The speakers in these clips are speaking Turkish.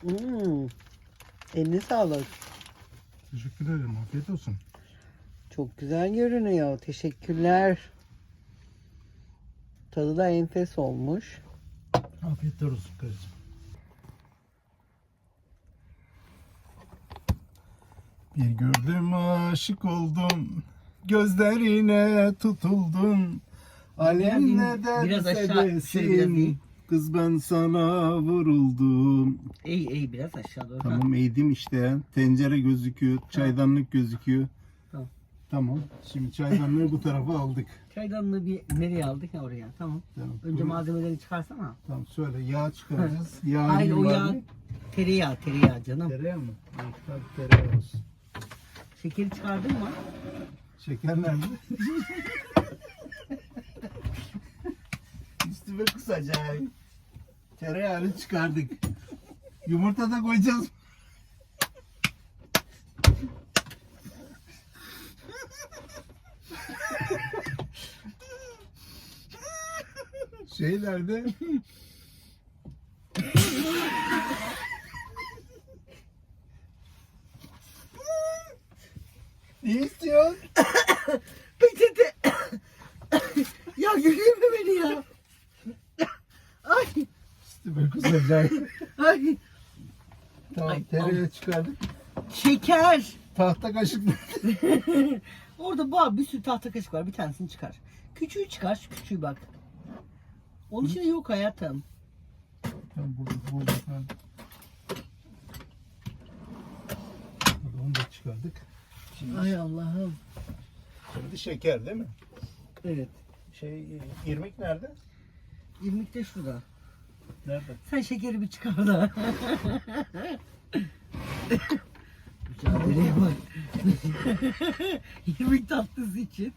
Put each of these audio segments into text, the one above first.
Hmm. Eline sağlık. Teşekkür ederim. Afiyet olsun. Çok güzel görünüyor. Teşekkürler. Tadı da enfes olmuş. Afiyetler olsun karıcığım. Bir gördüm aşık oldum. Gözlerine tutuldum. Alem ne Biraz derse aşağı, şöyle biraz desin. Kız ben sana vuruldum. Eğ eğ biraz aşağı doğru. Tamam eğdim işte. Tencere gözüküyor. Çaydanlık gözüküyor. Tamam. Tamam. Şimdi çaydanlığı bu tarafa aldık. Çaydanlığı bir nereye aldık ya oraya. Tamam. Tamam. Önce Bunu- malzemeleri çıkarsana. Tamam söyle yağ çıkaracağız. Yağ Hayır o yağ tereyağı tereyağı canım. Tereyağı mı? İyi, Hadi tereyağı olsun. Şekeri çıkardın mı? Şeker nerede? Üstüme kusacak. Tereyağını çıkardık. Yumurta da koyacağız. Şey nerede? ne istiyorsun? Peçete. ya görüyor mu beni ya? Ay Kusacak. ay. Tamam Ay, tereyağı çıkardık. Şeker. Tahta kaşık Orada var bir sürü tahta kaşık var. Bir tanesini çıkar. Küçüğü çıkar. Şu küçüğü bak. Onun içinde yok hayatım. Tamam burada burada. Hadi Onu da çıkardık. Şimdi, Ay Allah'ım. şimdi şeker değil mi? Evet. Şey irmik nerede? İrmik de şurada. Nerede? Sen şekeri bir çıkar da. Mücadeleye bak. İrmik tatlısı için.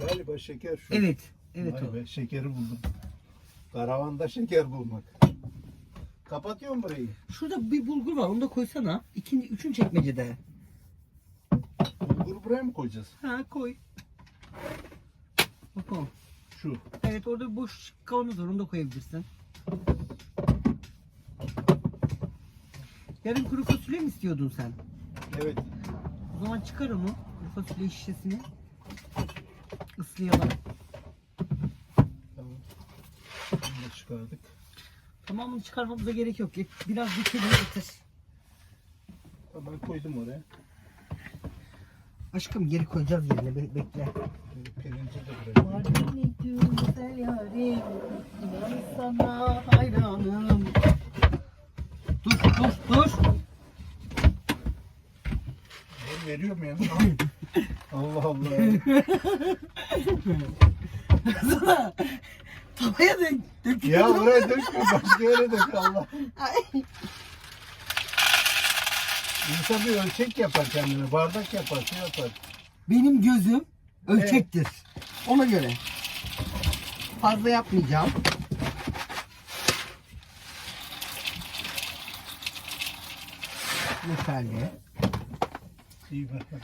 Galiba şeker şu. Evet. Evet Vay o. be, şekeri buldum. Karavanda şeker bulmak. Kapatıyorum burayı. Şurada bir bulgur var. Onu da koysana. İkinci, üçün çekmecede. Bulgur buraya mı koyacağız? Ha koy. Bak o. Şu. Evet orada bir boş kavanoz var. Onu da koyabilirsin. Yarın kuru fasulye mi istiyordun sen? Evet. O zaman çıkar onu. Kuru fasulye şişesini. Islayalım. Tamam. Bunu da çıkardık. Tamamını çıkarmamıza gerek yok. Biraz dikelim getir. Ben koydum oraya. Aşkım geri koyacağız yerine. Be- bekle. Pirinci de buraya. Mardinli güzel yarim. İnan sana hayranım. Dur dur dur. Ben veriyorum ya. Allah Allah. Sana tavaya dök. dök. ya buraya dökme başka yere dök Allah. İnsan bir ölçek yapar kendine. Bardak yapar, şey yapar. Benim gözüm ölçektir. Ona göre. Fazla yapmayacağım. Yeterli. İyi ver hadi.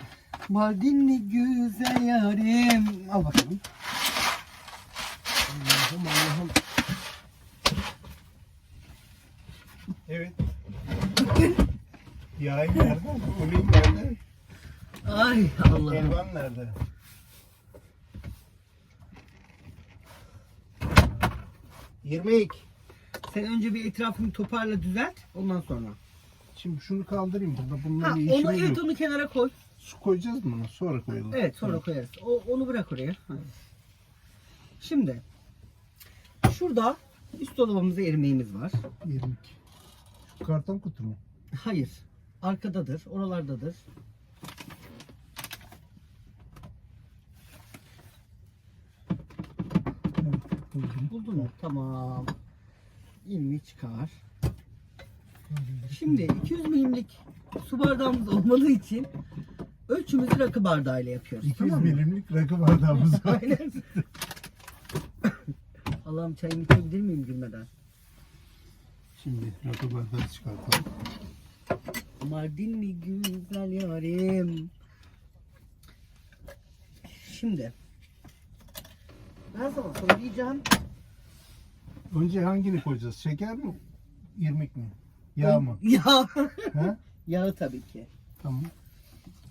Mardinli güzel yarim. Al bakalım. Allah'ım Allah'ım. Evet. Yağın nerede? Ulin nerede? Ay Allah'ım. Elvan nerede? Yirmi Sen önce bir etrafını toparla düzelt. Ondan sonra. Şimdi şunu kaldırayım burada. Bununla Ha, bir onu işimiz evet yok. onu kenara koy. Su koyacağız mı bunu? Sonra koyalım. Evet sonra koyarız. O, onu bırak oraya. Şimdi şurada üst dolabımızda irmiğimiz var. 22. Şu karton kutu mu? Hayır. Arkadadır. Oralardadır. Buldun mu? Tamam. İlmi çıkar. Şimdi 200 milimlik su bardağımız olmadığı için ölçümüzü rakı bardağıyla yapıyoruz. 200 tamam mı? milimlik rakı bardağımız var. Aynen. Allah'ım çayımı içebilir miyim gülmeden? Şimdi rakı bardağı çıkartalım. Mardinli güzel yarim. Şimdi ben sana söyleyeceğim. Önce hangini koyacağız? Şeker mi? İrmik mi? Yağ mı? Yağ. He? Yağı tabii ki. Tamam.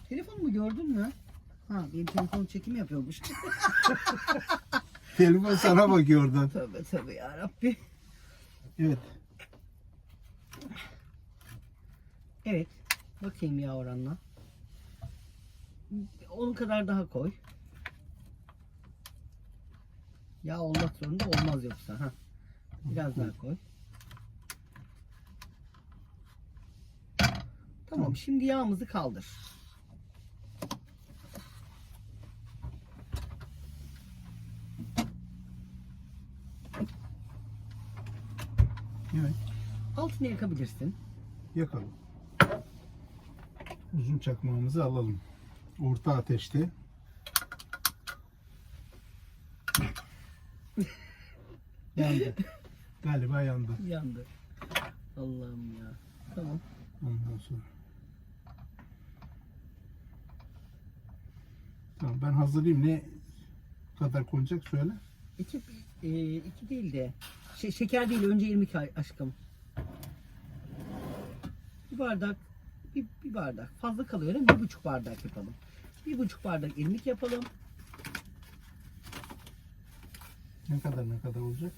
Telefonumu gördün mü? Ha benim telefonum çekim yapıyormuş. Telefon sana bakıyor oradan. tövbe tövbe yarabbi. Evet. Evet. Bakayım yağ oranına. Onun kadar daha koy. Yağ olmak zorunda olmaz yoksa. Ha. Biraz daha koy. Tamam şimdi yağımızı kaldır. Evet. Altını yakabilirsin. Yakalım. Uzun çakmağımızı alalım. Orta ateşte. yandı. Galiba yandı. Yandı. Allah'ım ya. Tamam. Ondan sonra. Tamam ben hazırlayayım. Ne kadar konacak söyle. İki, e, iki değil de şey, şeker değil önce irmik aşkım. Bir bardak bir, bir bardak fazla kalıyor değil mi? Bir buçuk bardak yapalım. Bir buçuk bardak irmik yapalım. Ne kadar ne kadar olacak?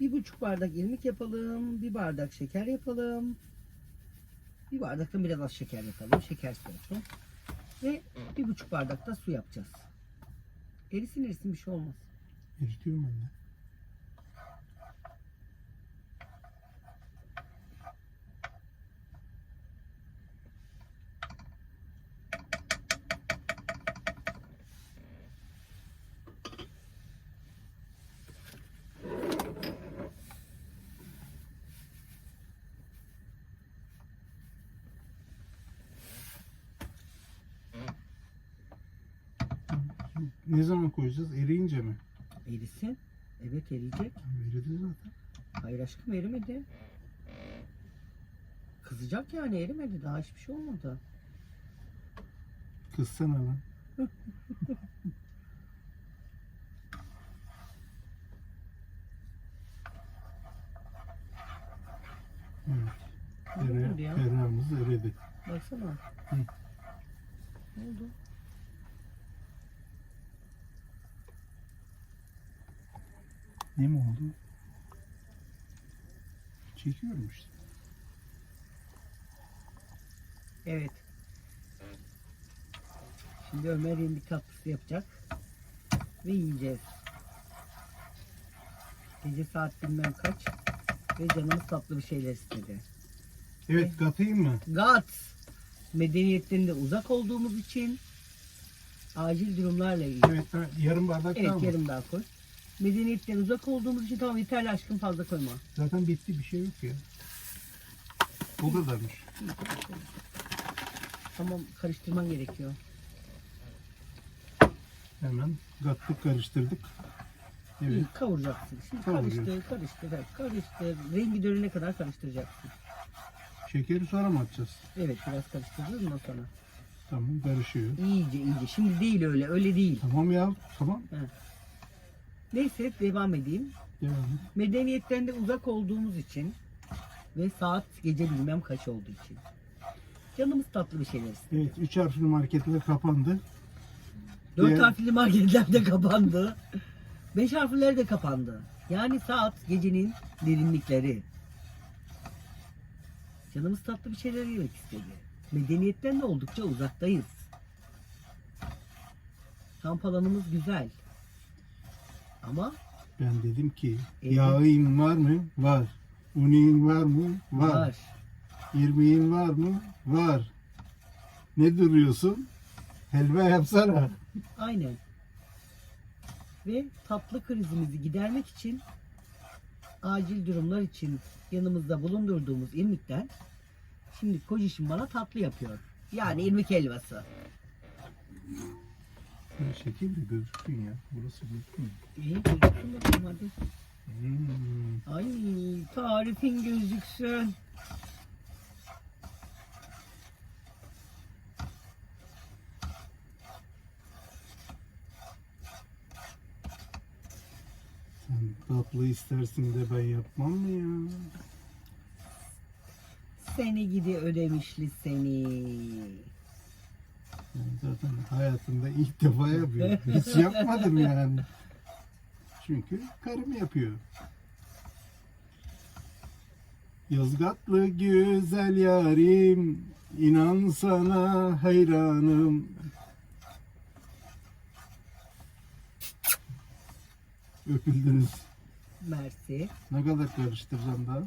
Bir buçuk bardak irmik yapalım. Bir bardak şeker yapalım. Bir bardaktan biraz az şeker yapalım. Şeker olsun. Ve bir buçuk bardak da su yapacağız. Erisin erisin bir şey olmaz. Eritiyorum ben de. Ne zaman koyacağız? Eriyince mi? Erisin. Evet eriyecek. Eridi zaten. Hayır aşkım erimedi. Kızacak yani erimedi. Daha hiçbir şey olmadı. Kızsana lan. evet. Tereyağımız eridi. Baksana. Hı. Ne oldu? Ne mi oldu? Çekiyorum işte. Evet. Şimdi Ömer yeni tatlısı yapacak. Ve yiyeceğiz. Gece saat bilmem kaç. Ve canımız tatlı bir şeyler istedi. Evet katayım mı? Gat. Medeniyetten de uzak olduğumuz için acil durumlarla ilgili. Evet ben yarım bardak Evet daha mı? yarım daha koy. Medeniyetten uzak olduğumuz için tamam yeterli aşkım fazla koyma. Zaten bitti bir şey yok ya. O kadarmış. Tamam karıştırman gerekiyor. Hemen kattık karıştırdık. Evet. İyi kavuracaksın. Şimdi Kavuruyoruz. karıştır, karıştır, karıştır. Rengi dönene kadar karıştıracaksın. Şekeri sonra mı atacağız? Evet biraz karıştıracağız ondan sonra. Tamam karışıyor. İyice iyice. Şimdi değil öyle, öyle değil. Tamam ya tamam. Neyse devam edeyim. Devam et. Medeniyetten de uzak olduğumuz için ve saat gece bilmem kaç olduğu için. Canımız tatlı bir şeyler istiyor. Evet üç harfli marketler kapandı. Dört Diğer- harfli marketler de kapandı. Beş harfliler de kapandı. Yani saat gecenin derinlikleri. Canımız tatlı bir şeyler yemek istedi. Medeniyetten de oldukça uzaktayız. Kamp alanımız güzel. Ama Ben dedim ki Evet. yağın var mı? Var. Unin var mı? Var. var. İrmiğin var mı? Var. Ne duruyorsun? Helva yapsana. Aynen. Ve tatlı krizimizi gidermek için acil durumlar için yanımızda bulundurduğumuz irmikten şimdi kocişim bana tatlı yapıyor. Yani irmik helvası. Sen şekil de gözüktün ya. Burası gözükmüyor. İyi gözüksün bakalım hadi. Hmm. Ay tarifin gözüksün. Sen tatlı istersin de ben yapmam mı ya? Seni gidi ödemişli seni. Zaten hayatımda ilk defa yapıyorum. Hiç yapmadım yani. Çünkü karım yapıyor. Yozgatlı güzel yarim, inan sana hayranım. Öpüldünüz. Mersi. Ne kadar karıştıracağım daha?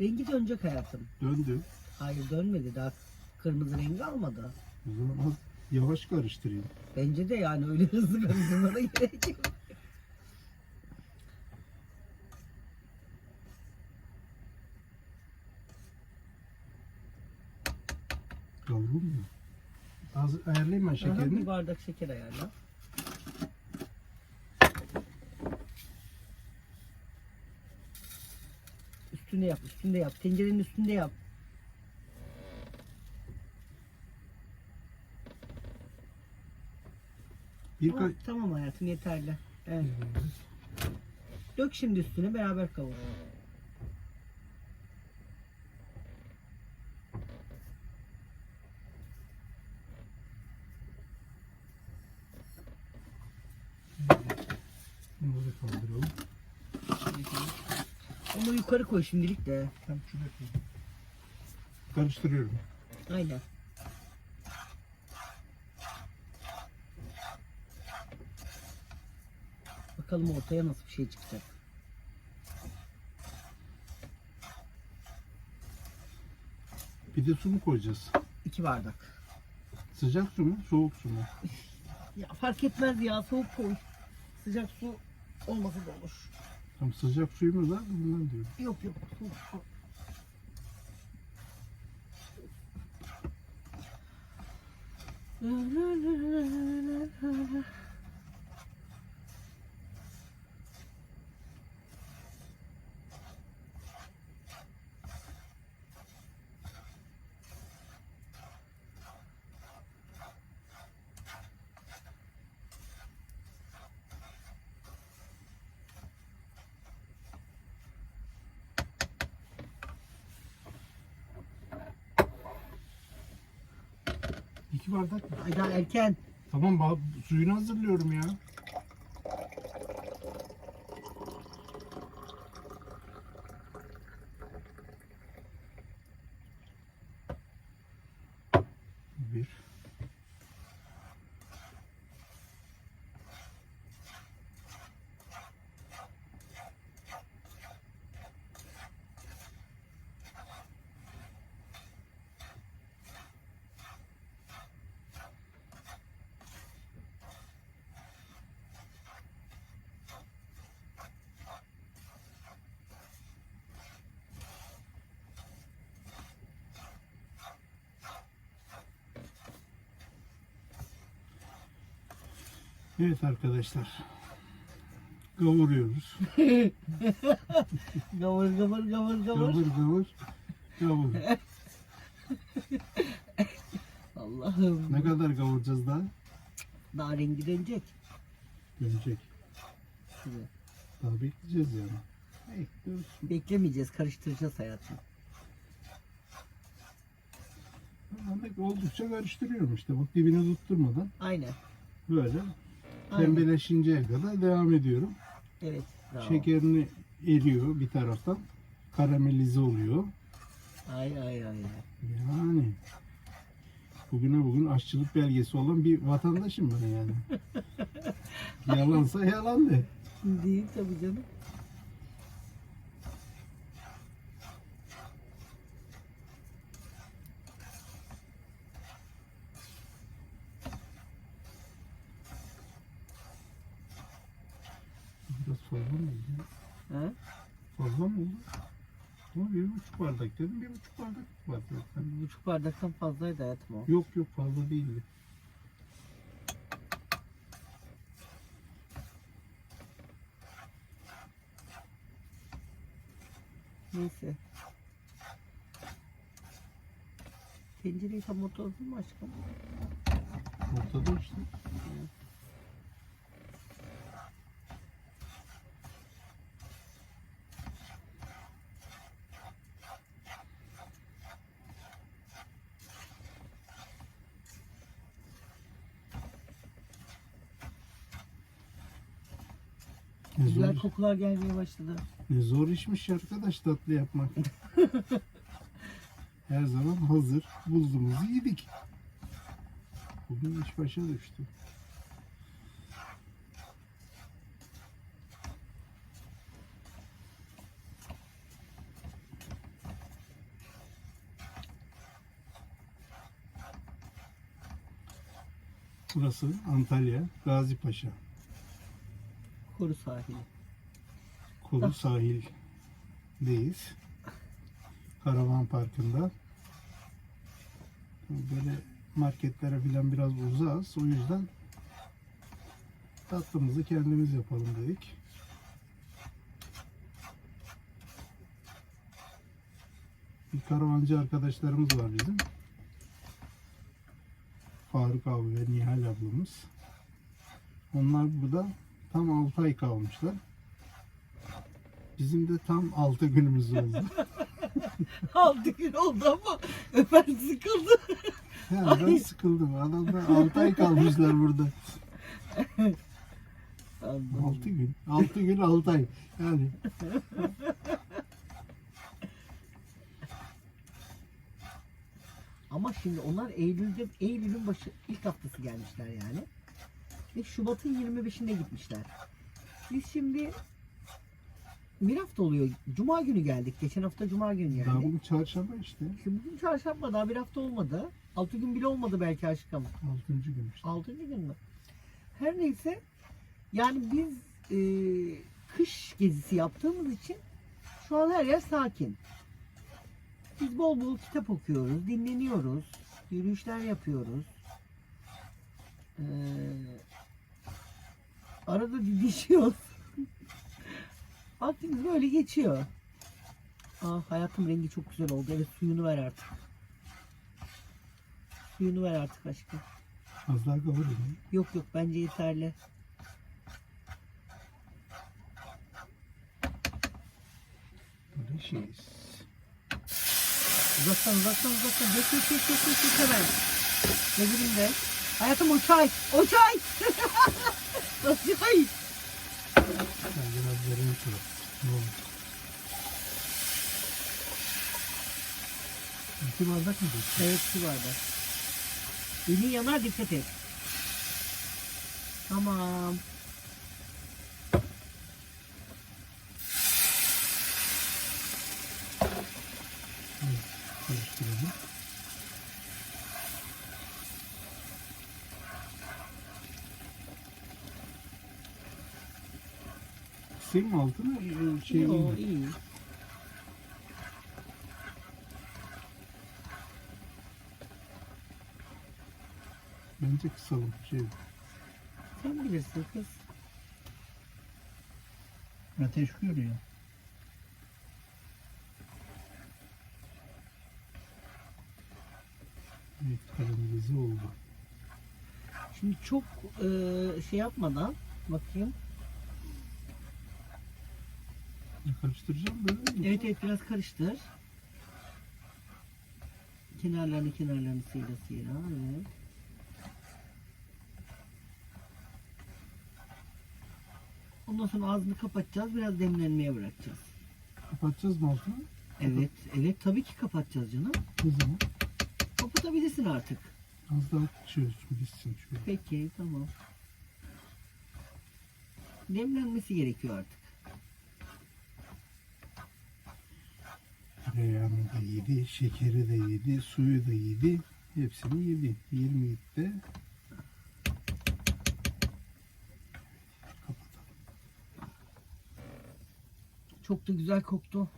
Rengi dönecek hayatım. Döndü. Hayır dönmedi daha kırmızı rengi almadı. O zaman az yavaş karıştırayım. Bence de yani öyle hızlı karıştırmana gerek yok. Kavrulur mu? Az ayarlayayım ben Aha, şekerini. bir bardak şeker ayarla. Üstünde yap, üstünde yap. Tencerenin üstünde yap. Bir Tamam, ka- tamam hayatım yeterli. Evet. Dök şimdi üstüne beraber kavur. Bunları kaldıralım. Onu yukarı koy şimdilik de. Tam şuraya koy. Karıştırıyorum. Aynen. Bakalım ortaya nasıl bir şey çıkacak. Bir de su mu koyacağız? İki bardak. Sıcak su mu? Soğuk su mu? Ya fark etmez ya soğuk koy. Sıcak su olmasa da olur. Tam sıcak suyumuz var bundan diyorum. Yok yok soğuk su. İki bardak? Ay daha erken. Tamam ba- suyunu hazırlıyorum ya. Bir. Evet arkadaşlar. Kavuruyoruz. Gavur gavur gavur gavur. Kavur kavur. Kavur. Allah'ım. Ne kadar kavuracağız daha? Daha rengi dönecek. Dönecek. Şuraya. Daha bekleyeceğiz yani. Bekliyoruz. Beklemeyeceğiz karıştıracağız hayatım. Ben de oldukça karıştırıyorum işte. Bak dibini tutturmadan Aynen. böyle Aynen. pembeleşinceye kadar devam ediyorum. Evet. Bravo. Şekerini eriyor bir taraftan. Karamelize oluyor. Ay ay ay. ay. Yani bugüne bugün aşçılık belgesi olan bir vatandaşım ben yani. Yalansa yalan de. Değil tabii canım. Biraz fazla mı oldu? Ha? Fazla mı oldu? Ama bir buçuk bardak dedim. Bir buçuk bardak var zaten. Bir buçuk bardaktan fazlaydı hayatım o. Yok yok fazla değildi. Neyse. Tencereyi tam oturdun mu aşkım? Ortada işte. Ne Güzel zor, kokular gelmeye başladı. ne zor işmiş arkadaş tatlı yapmak. Her zaman hazır. Bulduğumuzu yedik. Bugün iş başa düştü. Burası Antalya, Gazi Paşa. Koru sahili. Kolu sahildeyiz. Karavan parkında. Böyle marketlere falan biraz uzağız. O yüzden tatlımızı kendimiz yapalım dedik. Bir karavancı arkadaşlarımız var bizim. Faruk abi ve Nihal ablamız. Onlar burada tam 6 ay kalmışlar. Bizim de tam 6 günümüz oldu. Altı gün oldu ama Ömer sıkıldı. Yani ben Ay. sıkıldım. Adamlar 6 ay kalmışlar burada. Allah'ım. 6 gün. 6 gün 6 ay. Yani Ama şimdi onlar Eylül'de Eylül'ün başı ilk haftası gelmişler yani. Şubat'ın 25'inde gitmişler. Biz şimdi bir hafta oluyor. Cuma günü geldik. Geçen hafta Cuma günü daha geldik. bugün çarşamba işte. Şimdi bugün çarşamba daha bir hafta olmadı. 6 gün bile olmadı belki aşkım. 6. gün işte. 6. gün mü? Her neyse yani biz e, kış gezisi yaptığımız için şu an her yer sakin. Biz bol bol kitap okuyoruz, dinleniyoruz, yürüyüşler yapıyoruz. Ee, arada didişiyoruz. Vaktimiz böyle geçiyor. Aa, hayatım rengi çok güzel oldu. Evet suyunu ver artık. Suyunu ver artık aşkım. Az daha kavurayım. Yok yok bence yeterli. Şeyiz. Uzaktan uzaktan uzaktan. Geç geç geç geç geç hemen. Ne bileyim de. Hayatım o çay. O çay. o çay. Ben biraz vereyim şurada. Ne olur. İki bardak mı? Evet su bardak. Elin yanar dikkat et. Tamam. Kısayım mı altını? Ee, Şey, Yo, iyi. bence kısalım. Şey, Sen bilirsin kız. ateş görüyor. Evet, karamelize oldu. Şimdi çok e, şey yapmadan bakayım. Karıştıracağım böyle mi? Evet evet biraz karıştır. Kenarlarını kenarlarını sıyra sıyra. Evet. Ondan sonra ağzını kapatacağız. Biraz demlenmeye bırakacağız. Kapatacağız mı altını? Evet, evet tabii ki kapatacağız canım. Ne zaman? Kapatabilirsin artık. Az daha şey olsun, gitsin şöyle. Peki, tamam. Demlenmesi gerekiyor artık. Tereyağını da yedi, şekeri de yedi, suyu da yedi. Hepsini yedi. 27'de kapatalım. Çok da güzel koktu.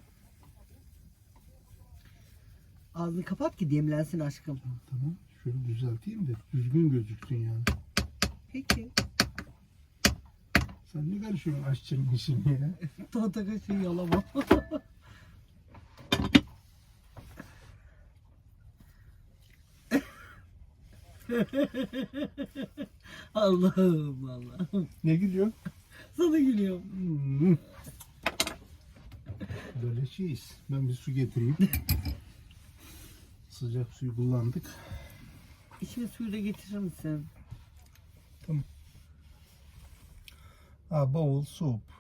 Ağzını kapat ki demlensin aşkım. Tamam. Şöyle düzelteyim de düzgün gözüksün yani. Peki. Sen ne karışıyorsun aşçının işine ya? Tahta kaşığı yalama. Allah'ım Allah'ım. Ne gülüyor? Sana gülüyorum. Hmm. Böyle şeyiz. Ben bir su getireyim. Sıcak suyu kullandık. İçme suyu da getirir misin? A bowl soup.